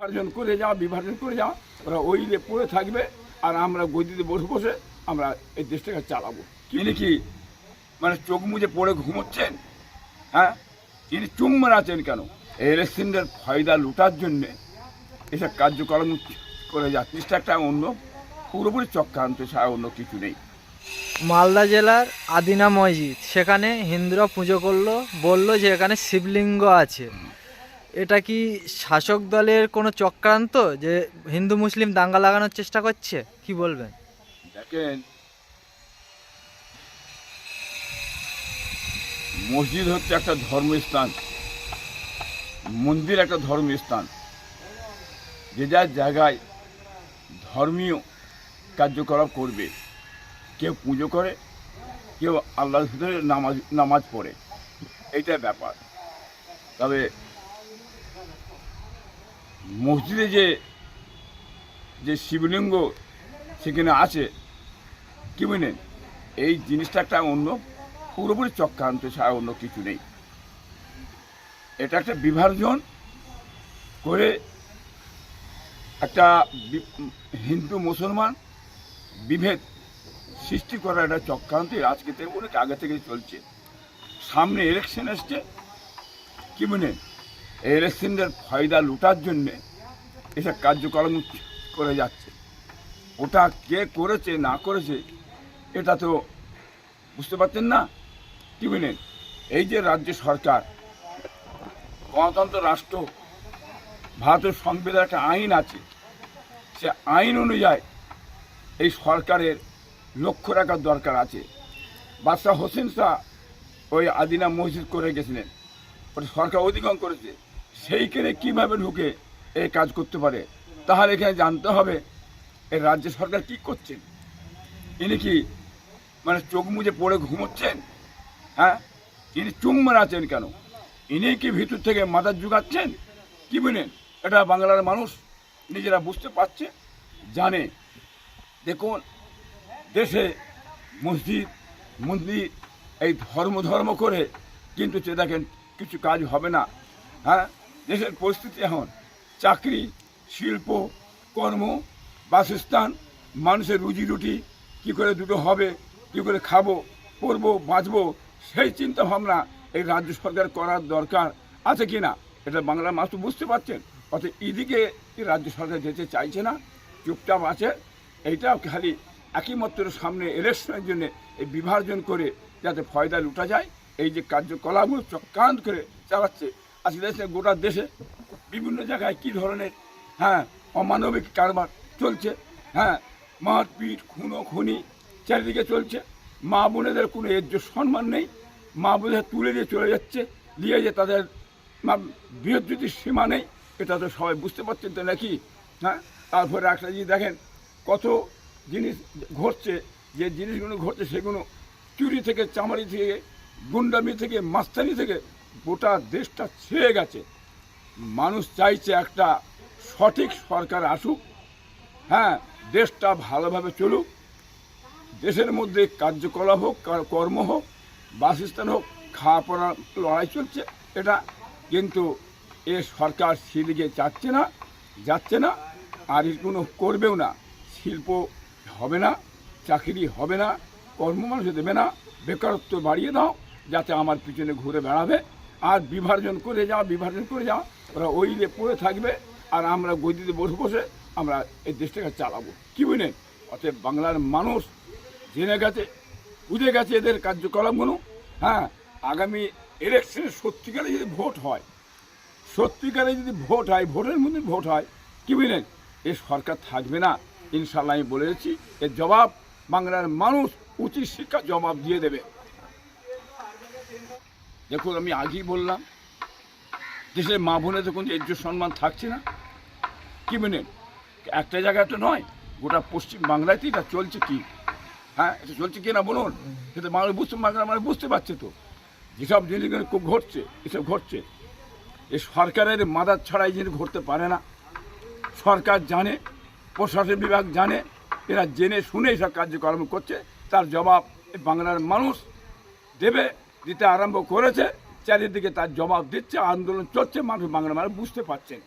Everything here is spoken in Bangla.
বিভাজন করে যাওয়া বিভাজন করে যাওয়া ওরা ওইলে পড়ে থাকবে আর আমরা গদিতে বসে বসে আমরা এই দেশটাকে চালাবো। তিনি কি মানে চোখ মুজে পড়ে ঘুমোচ্ছেন? হ্যাঁ? তিনি চুম মারাচ্ছেন কেন? ইলেকশনের ফয়দা লুটার জন্যে এসব কার্যক্রম করে যাচ্ছে একটা অন্য পুরোপুরি চক্রান্ত ছাড়া অন্য কিছু নেই। মালদা জেলার আদিনা মসজিদ সেখানে হিন্দুরা পুজো করল বলল যে এখানে শিবলিঙ্গ আছে। এটা কি শাসক দলের কোনো চক্রান্ত যে হিন্দু মুসলিম দাঙ্গা লাগানোর চেষ্টা করছে? কি বলবেন? দেখেন, মসজিদ হচ্ছে একটা ধর্মস্থান, মন্দির একটা ধর্মস্থান, যে যার জায়গায় ধর্মীয় কার্যকলাপ করবে। কেউ পুজো করে, কেউ আল্লাহর ভিতরে নামাজ নামাজ পড়ে। এইটাই ব্যাপার। তবে মসজিদে যে যে শিবলিঙ্গ সেখানে আছে, কি বুঝলেন এই জিনিসটা একটা অন্য, পুরোপুরি চক্রান্ত ছাড়া অন্য কিছু নেই। এটা একটা বিভাজন করে একটা হিন্দু মুসলমান বিভেদ সৃষ্টি করার একটা চক্রান্ত থেকে অনেক আগে থেকে চলছে। সামনে ইলেকশন এসছে কি বুঝলেন এই ইলেকশনের ফয়দা লুটার জন্যে এসব কার্যক্রম করে যাচ্ছে। ওটা কে করেছে, না করেছে, এটা তো বুঝতে পারছেন না? বলেন এই যে রাজ্য সরকার, গণতন্ত্র রাষ্ট্র, ভারতের সংবিধান একটা আইন আছে। সে আইন অনুযায়ী এই সরকারের লক্ষ্য রাখার দরকার আছে। বাদশাহ হোসেন শাহ ওই আদিনা মসজিদ করে গেছিলেন। ওটা সরকার অধিগ্রহণ করেছে। সেইখানে কীভাবে ঢুকে এই কাজ করতে পারে তাহলে এখানে জানতে হবে। এই রাজ্য সরকার কি করছেন? ইনি কি মানে চোখ মুজে পড়ে ঘুমোচ্ছেন? হ্যাঁ? ইনি চুম মারাচ্ছেন কেন? ইনি কি ভিতর থেকে মাথা জুগাচ্ছেন কি বলেন? এটা বাংলার মানুষ নিজেরা বুঝতে পারছে, জানে। দেখুন, দেশে মসজিদ, মন্দির, এই ধর্ম ধর্ম করে কিন্তু সে দেখেন কিছু কাজ হবে না। হ্যাঁ? দেশের পরিস্থিতি এখন। চাকরি, শিল্প, কর্ম, বাসস্থান, মানুষের রুজি রুটি, কী করে দুটো হবে, কী করে খাব, পরবো, বাঁচবো, সেই চিন্তা ভাবনা এই রাজ্য সরকার করার দরকার আছে কি না? এটা বাংলার মানুষ তো বুঝতে পারছেন। অর্থাৎ এদিকে রাজ্য সরকার যেতে চাইছে না, চুপচাপ আছে এইটা খালি একই মাত্র সামনে ইলেকশনের জন্য এই বিভাজন করে যাতে ফয়দা লুটা যায়, এই যে কার্যকলাপগুলো চক্রান্ত করে চালাচ্ছে আজকে গোটা দেশে বিভিন্ন জায়গায় কী ধরনের হ্যাঁ অমানবিক কারবার চলছে হ্যাঁ মারপিট খুনো, খুনি চারিদিকে চলছে। মা বোনেদের কোনো এর সম্মান নেই। মা বোনেদের তুলে দিয়ে চলে যাচ্ছে দিয়ে যে তাদের বৃহৎ সীমা নেই, এটা তো সবাই বুঝতে পারছেন তো নাকি? হ্যাঁ তারপরে একটা জিনিস দেখেন, কত জিনিস ঘটছে, যে জিনিসগুলো ঘটছে সেগুলো চুরি থেকে, চামারি থেকে, গুন্ডামি থেকে, মাস্তানি থেকে গোটা দেশটা ছেয়ে গেছে। মানুষ চাইছে একটা সঠিক সরকার আসুক। হ্যাঁ দেশটা ভালোভাবে চলুক। দেশের মধ্যে কার্যকলাপ হোক কর্ম হোক, বাসস্থান হোক খাওয়া পড়ার লড়াই চলছে। এটা কিন্তু এ সরকার সেদিকে যাচ্ছে না যাচ্ছে না, আর কোনো করবেও না। শিল্প হবে না, চাকরি হবে না কর্ম মানুষ দেবে না। বেকারত্ব বাড়িয়ে দাও, যাতে আমার পিছনে ঘুরে বেড়াবে। আর বিভাজন করে যাও বিভাজন করে যাও ওরা ওই পড়ে থাকবে, আর আমরা গদিতে বসে বসে আমরা এই দেশটাকে চালাবো। কি বুঝলেন? অতএব বাংলার মানুষ জেনে গেছে, বুঝে গেছে এদের কার্যকলাপগুলো। হ্যাঁ আগামী ইলেকশনে সত্যিকারে যদি ভোট হয়, সত্যিকারে যদি ভোট হয়, ভোটের মধ্যে ভোট হয়, কি বুঝলেন? এ সরকার থাকবে না। ইনশাল্লাহ আমি বলে দিচ্ছি, এর জবাব বাংলার মানুষ উচিত শিক্ষা জবাব দিয়ে দেবে। দেখুন, আমি আগেই বললাম, দেশের মা বোনেদের কোনো এজ্জ সম্মান থাকছে না। কি বুঝলেন একটা জায়গায় তো নয়, গোটা পশ্চিম বাংলাতেই এটা চলছে কি? হ্যাঁ এটা চলছে কি না বলুন? সেটা বাংলা বুঝতে বাংলা মানে বুঝতে পারছে তো। যেসব জিনিসগুলো খুব ঘটছে, এসব ঘটছে। এ সরকারের মাদার ছাড়া এই জিনিস ঘটতে পারে না। সরকার জানে, প্রশাসন বিভাগ জানে, এরা জেনে শুনে এসব কার্যক্রম করছে। তার জবাব বাংলার মানুষ দেবে। দিতে আরম্ভ করেছে চারিদিকে তার জবাব দিচ্ছে আন্দোলন চলছে মানুষ বাংলা মানুষ বুঝতে পারছেন